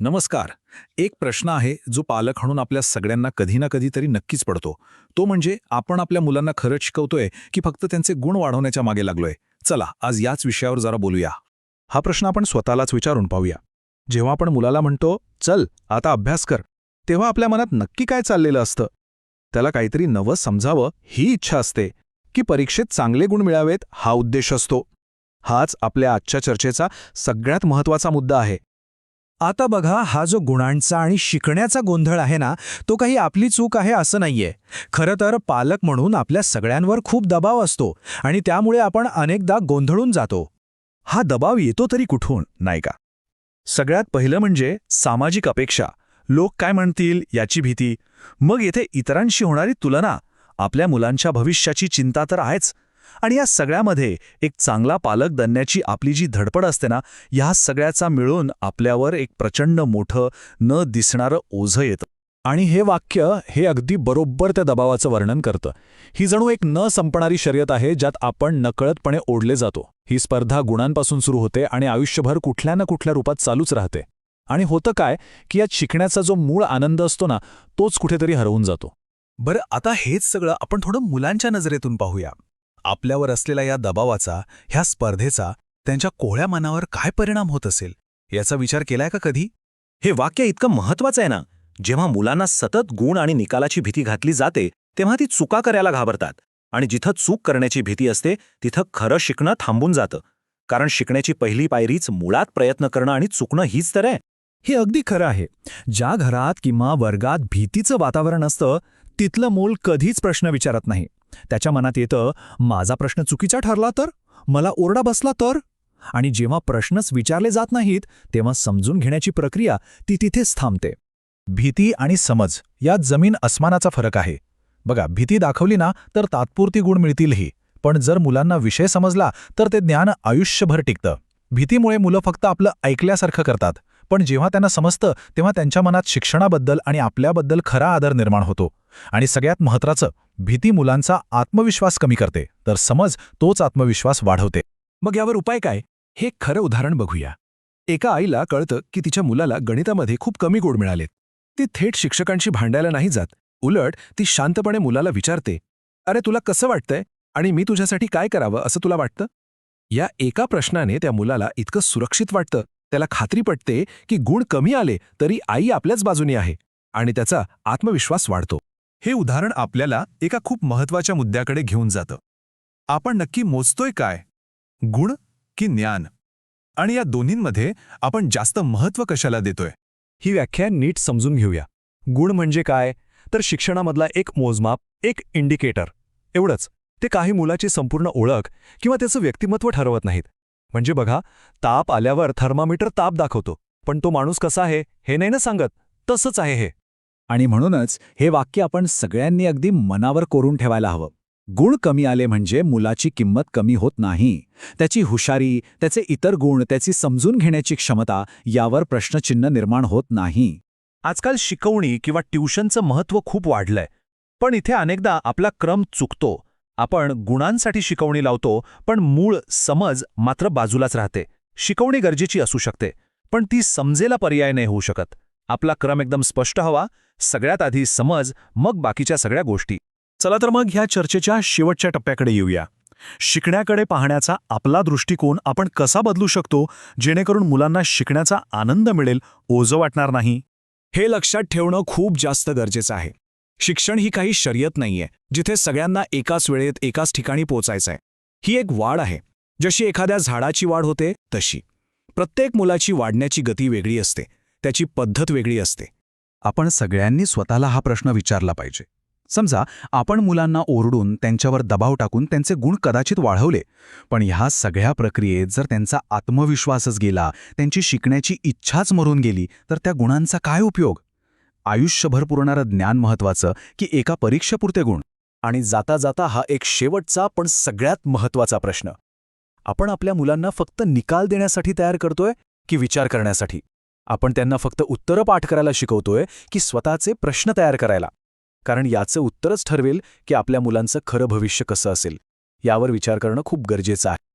नमस्कार. एक प्रश्न आहे जो पालक म्हणून आपल्या सगळ्यांना कधी ना कधीतरी नक्कीच पडतो. तो म्हणजे आपण आपल्या मुलांना खरंच शिकवतोय की फक्त त्यांचे गुण वाढवण्याच्या मागे लागलोय. चला आज याच विषयावर जरा बोलूया. हा प्रश्न आपण स्वतःलाच विचारून पाहूया. जेव्हा आपण मुलाला म्हणतो चल आता अभ्यास कर तेव्हा आपल्या मनात नक्की काय चाललेलं असतं? त्याला काहीतरी नवं समजावं ही इच्छा असते की परीक्षेत चांगले गुण मिळावेत हा उद्देश असतो. हाच आपल्या आजच्या चर्चेचा सगळ्यात महत्त्वाचा मुद्दा आहे. आता बघा हा जो गुणांचा आणि शिकण्याचा गोंधळ आहे ना तो काही आपली चूक आहे असं नाहीये. खरं तर पालक म्हणून आपल्या सगळ्यांवर खूप दबाव असतो आणि त्यामुळे आपण अनेकदा गोंधळून जातो. हा दबाव येतो तरी कुठून नाही का? सगळ्यात पहिलं म्हणजे सामाजिक अपेक्षा. लोक काय म्हणतील याची भीती. मग येथे इतरांशी होणारी तुलना. आपल्या मुलांच्या भविष्याची चिंता तर आहेच. आणि या सगळ्यामध्ये एक चांगला पालक बनण्याची आपली जी धडपड असते ना या सगळ्याचा मिळून आपल्यावर एक प्रचंड मोठं न दिसणारं ओझं येतं. आणि हे वाक्य हे अगदी बरोबर त्या दबावाचं वर्णन करतं. ही जणू एक न संपणारी शर्यत आहे ज्यात आपण नकळतपणे ओढले जातो. ही स्पर्धा गुणांपासून सुरू होते आणि आयुष्यभर कुठल्या ना कुठल्या रूपात चालूच राहते. आणि होतं काय की यात शिकण्याचा जो मूळ आनंद असतो ना तोच कुठेतरी हरवून जातो. बरं आता हेच सगळं आपण थोडं मुलांच्या नजरेतून पाहूया. आपल्यावर असलेल्या या दबावाचा ह्या स्पर्धेचा त्यांच्या कोहळ्या मनावर काय परिणाम होत असेल याचा विचार केलाय का कधी? हे वाक्य इतकं महत्वाचं आहे ना. जेव्हा मुलांना सतत गुण आणि निकालाची भीती घातली जाते तेव्हा ती चुका करायला घाबरतात. आणि जिथं चूक करण्याची भीती असते तिथं खरं शिकणं थांबून जातं. कारण शिकण्याची पहिली पायरीच मुळात प्रयत्न करणं आणि चुकणं हीच तर आहे. हे अगदी खरं आहे. ज्या घरात किंवा वर्गात भीतीचं वातावरण असतं तिथलं मूल कधीच प्रश्न विचारत नाही. त्याच्या मनात येतं माझा प्रश्न चुकीचा ठरला तर? मला ओरडा बसला तर? आणि जेव्हा प्रश्नच विचारले जात नाहीत तेव्हा समजून घेण्याची प्रक्रिया ती तिथेच थांबते. भीती आणि समज यात जमीन अस्मानाचा फरक आहे. बघा भीती दाखवली ना तर तात्पुरती गुण मिळतीलही. पण जर मुलांना विषय समजला तर ते ज्ञान आयुष्यभर टिकतं. भीतीमुळे मुलं फक्त आपलं ऐकल्यासारखं करतात. पण जेव्हा त्यांना समजतं तेव्हा त्यांच्या मनात शिक्षणाबद्दल आणि आपल्याबद्दल खरा आदर निर्माण होतो. आणि सगळ्यात महत्त्वाचं भीती मुलांचा आत्मविश्वास कमी करते तर समज तोच आत्मविश्वास वाढवते. मग यावर उपाय काय? हे खरं उदाहरण बघूया. एका आईला कळतं की तिच्या मुलाला गणितामध्ये खूप कमी गुण मिळालेत. ती थेट शिक्षकांशी भांडायला नाही जात. उलट ती शांतपणे मुलाला विचारते अरे तुला कसं वाटतंय? आणि मी तुझ्यासाठी काय करावं असं तुला वाटतं? या एका प्रश्नाने त्या मुलाला इतकं सुरक्षित वाटतं त्याला खात्री पटते की गुण कमी आले तरी आई आपल्याच बाजूनी आहे आणि त्याचा आत्मविश्वास वाढतो. हे उदाहरण आपल्याला एका खूप महत्त्वाच्या मुद्द्याकडे घेऊन जातं. आपण नक्की मोजतोय काय? गुण की ज्ञान? आणि या दोन्हींमध्ये आपण जास्त महत्त्व कशाला देतोय? ही व्याख्या नीट समजून घेऊया. गुण म्हणजे काय? तर शिक्षणामधला एक मोजमाप एक इंडिकेटर. एवढंच. ते काही मुलाची संपूर्ण ओळख किंवा त्याचं व्यक्तिमत्व ठरवत नाहीत. म्हणजे बघा ताप आल्यावर थर्मामीटर ताप दाखवतो. पण तो माणूस कसा आहे हे नाही ना सांगत. तसंच आहे हे. आणि म्हणूनच हे वाक्य आपण सगळ्यांनी अगदी मनावर कोरून ठेवायला हवं. गुण कमी आले म्हणजे मुलाची किंमत कमी होत नाही. त्याची हुशारी त्याचे इतर गुण त्याची समजून घेण्याची क्षमता यावर प्रश्नचिन्ह निर्माण होत नाही. आजकाल शिकवणी किंवा ट्युशनचं महत्त्व खूप वाढलंय. पण इथे अनेकदा आपला क्रम चुकतो. आपण गुणांसाठी शिकवणी लावतो पण मूळ समज मात्र बाजूलाच राहते. शिकवणी गरजेची असू शकते पण ती समजेला पर्याय नाही होऊ शकत. आपला क्रम एकदम स्पष्ट हवा सगळ्यात आधी समज मग बाकीच्या सगळ्या गोष्टी. चला तर मग ह्या चर्चेच्या शेवटच्या टप्प्याकडे येऊया. शिकण्याकडे पाहण्याचा आपला दृष्टिकोन आपण कसा बदलू शकतो जेणेकरून मुलांना शिकण्याचा आनंद मिळेल ओझं वाटणार नाही? हे लक्षात ठेवणं खूप जास्त गरजेचं आहे. शिक्षण ही काही शर्यत नाहीये जिथे सगळ्यांना एकाच वेळेत एकाच ठिकाणी पोचायचंय. ही एक वाढ आहे. जशी एखाद्या झाडाची वाढ होते तशी. प्रत्येक मुलाची वाढण्याची गती वेगळी असते त्याची पद्धत वेगळी असते. आपण सगळ्यांनी स्वतःला हा प्रश्न विचारला पाहिजे. समजा आपण मुलांना ओरडून त्यांच्यावर दबाव टाकून त्यांचे गुण कदाचित वाढवले पण ह्या सगळ्या प्रक्रियेत जर त्यांचा आत्मविश्वासच गेला त्यांची शिकण्याची इच्छाच मरून गेली तर त्या गुणांचा काय उपयोग? आयुष्यभर पुरणारं ज्ञान महत्वाचं की एका परीक्षेपुरते गुण? आणि जाता जाता हा एक शेवटचा पण सगळ्यात महत्त्वाचा प्रश्न. आपण आपल्या मुलांना फक्त निकाल देण्यासाठी तयार करतोय की विचार करण्यासाठी? आपण त्यांना फक्त उत्तरं पाठ करायला शिकवतोय की स्वतःचे प्रश्न तयार करायला. कारण याचं उत्तरच ठरवेल की आपल्या मुलांचं खरं भविष्य कसं असेल. यावर विचार करणं खूप गरजेचं आहे.